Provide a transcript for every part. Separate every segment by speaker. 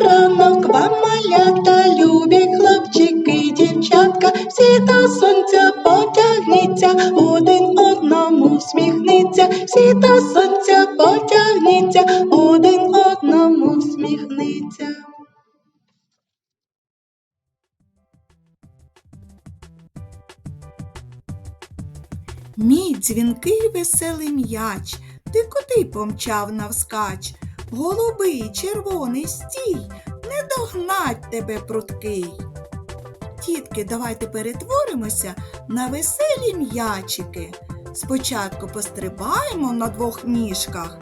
Speaker 1: Ранок вам малята, любі хлопчики, дівчатка, всі до сонця потягніться, один одному всміхниться, всі до сонця потягніться, один одному всміхниться. Мій дзвінкий веселий м'яч, ти куди помчав навскач? Голубий, червоний стій, не догнать тебе пруткий. Тітки, давайте перетворимося на веселі м'ячики. Спочатку пострибаємо на двох ніжках,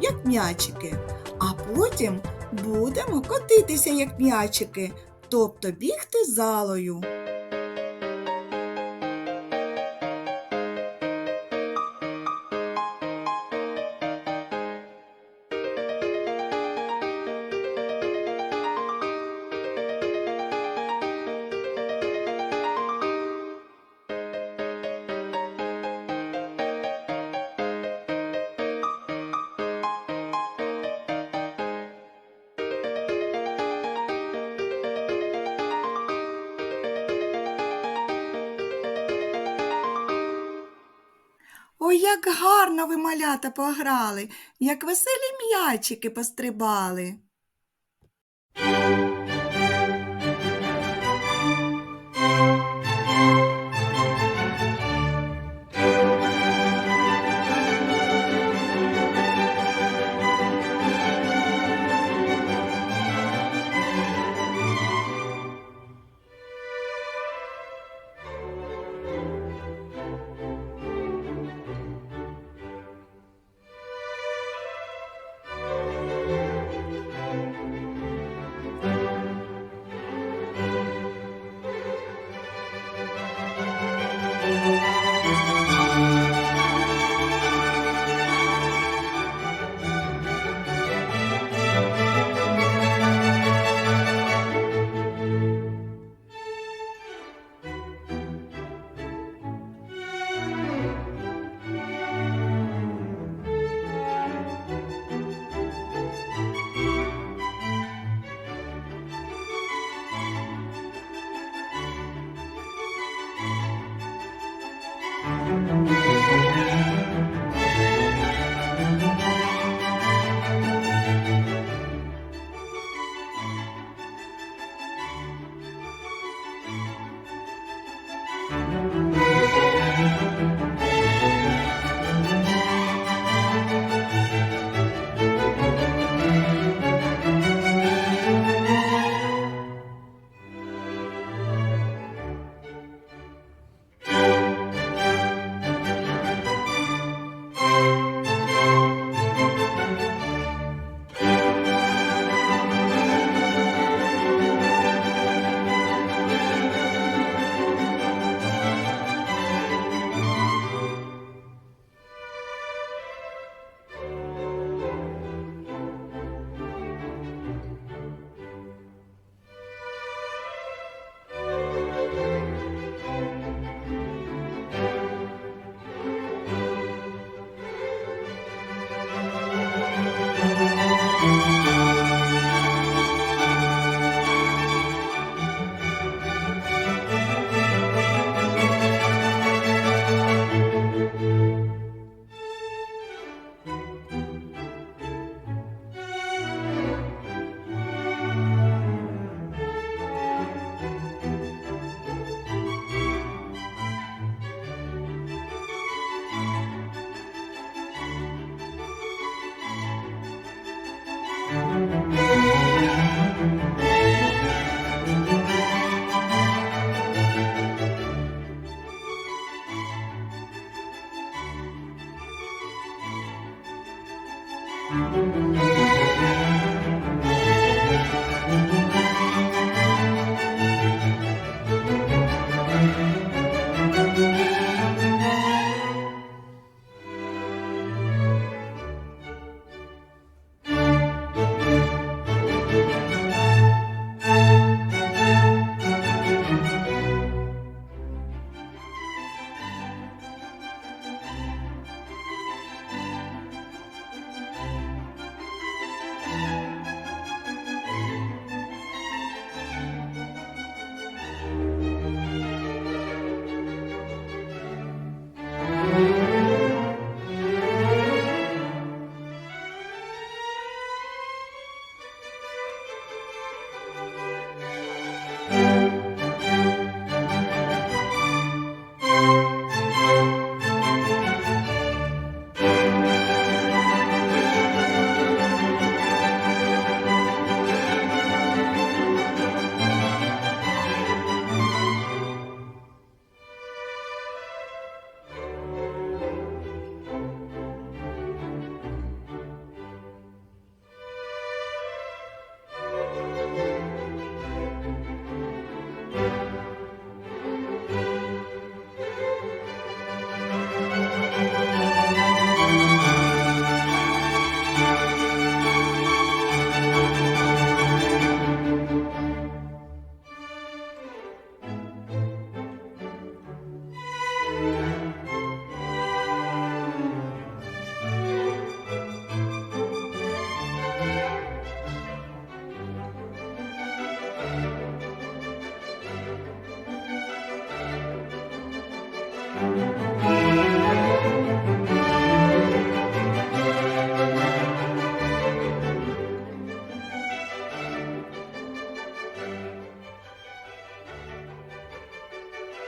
Speaker 1: як м'ячики, а потім будемо котитися, як м'ячики, тобто бігти залою. Як гарно ви малята пограли, як веселі м'ячики пострибали.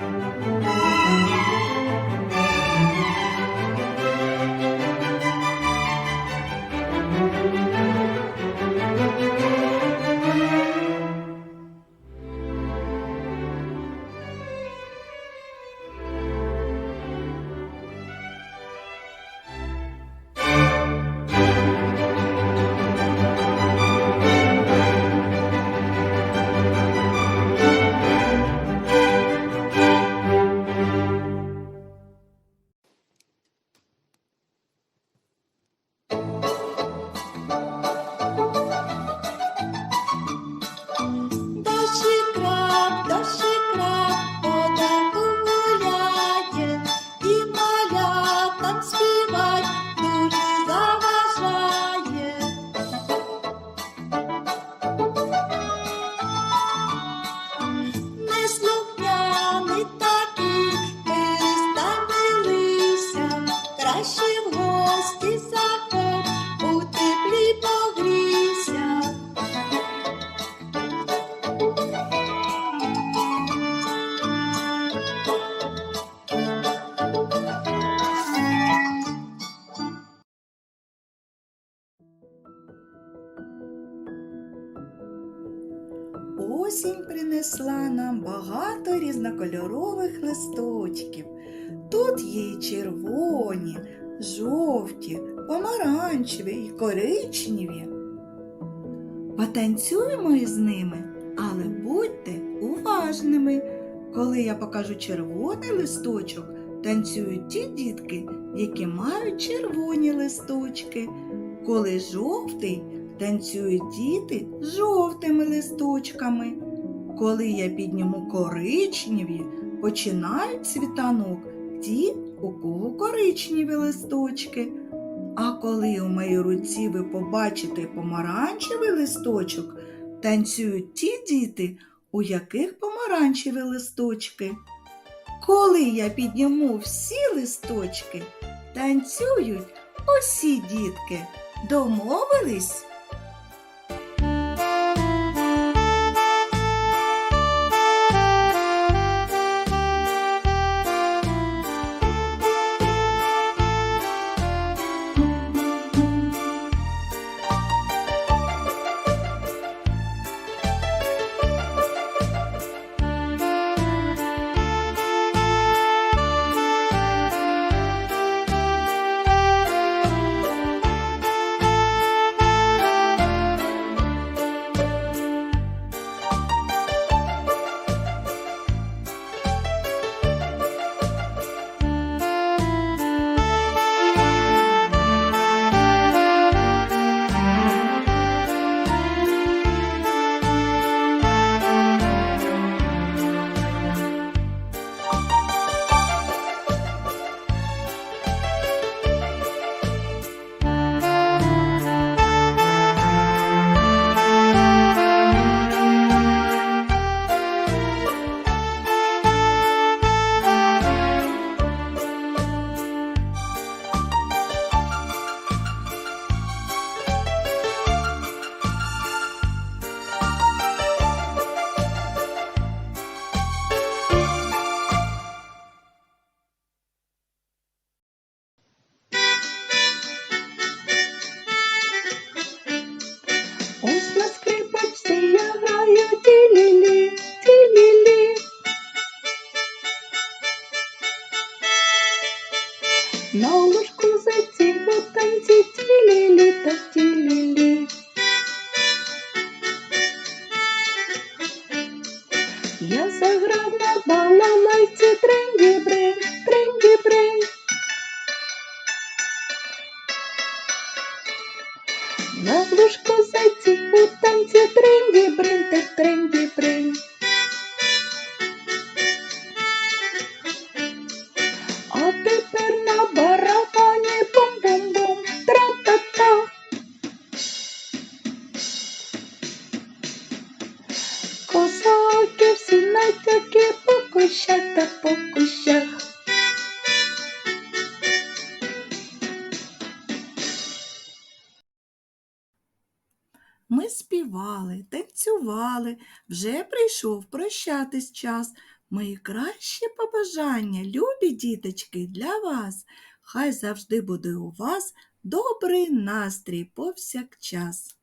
Speaker 1: thank you Осінь принесла нам багато різнокольорових листочків. Тут є і червоні, жовті, помаранчеві і коричневі. Потанцюємо із ними, але будьте уважними. Коли я покажу червоний листочок, танцюють ті дітки, які мають червоні листочки. Коли жовтий, танцюють діти з жовтими листочками. Коли я підніму коричневі, починають світанок ті, у кого коричневі листочки. А коли у моїй руці ви побачите помаранчевий листочок, танцюють ті діти, у яких помаранчеві листочки. Коли я підніму всі листочки, танцюють усі дітки. Домовились?
Speaker 2: На ложку зайці у танці ті-лі-лі
Speaker 1: Ми співали, танцювали, вже прийшов прощатись час. Мої кращі побажання, любі діточки, для вас. Хай завжди буде у вас добрий настрій повсякчас.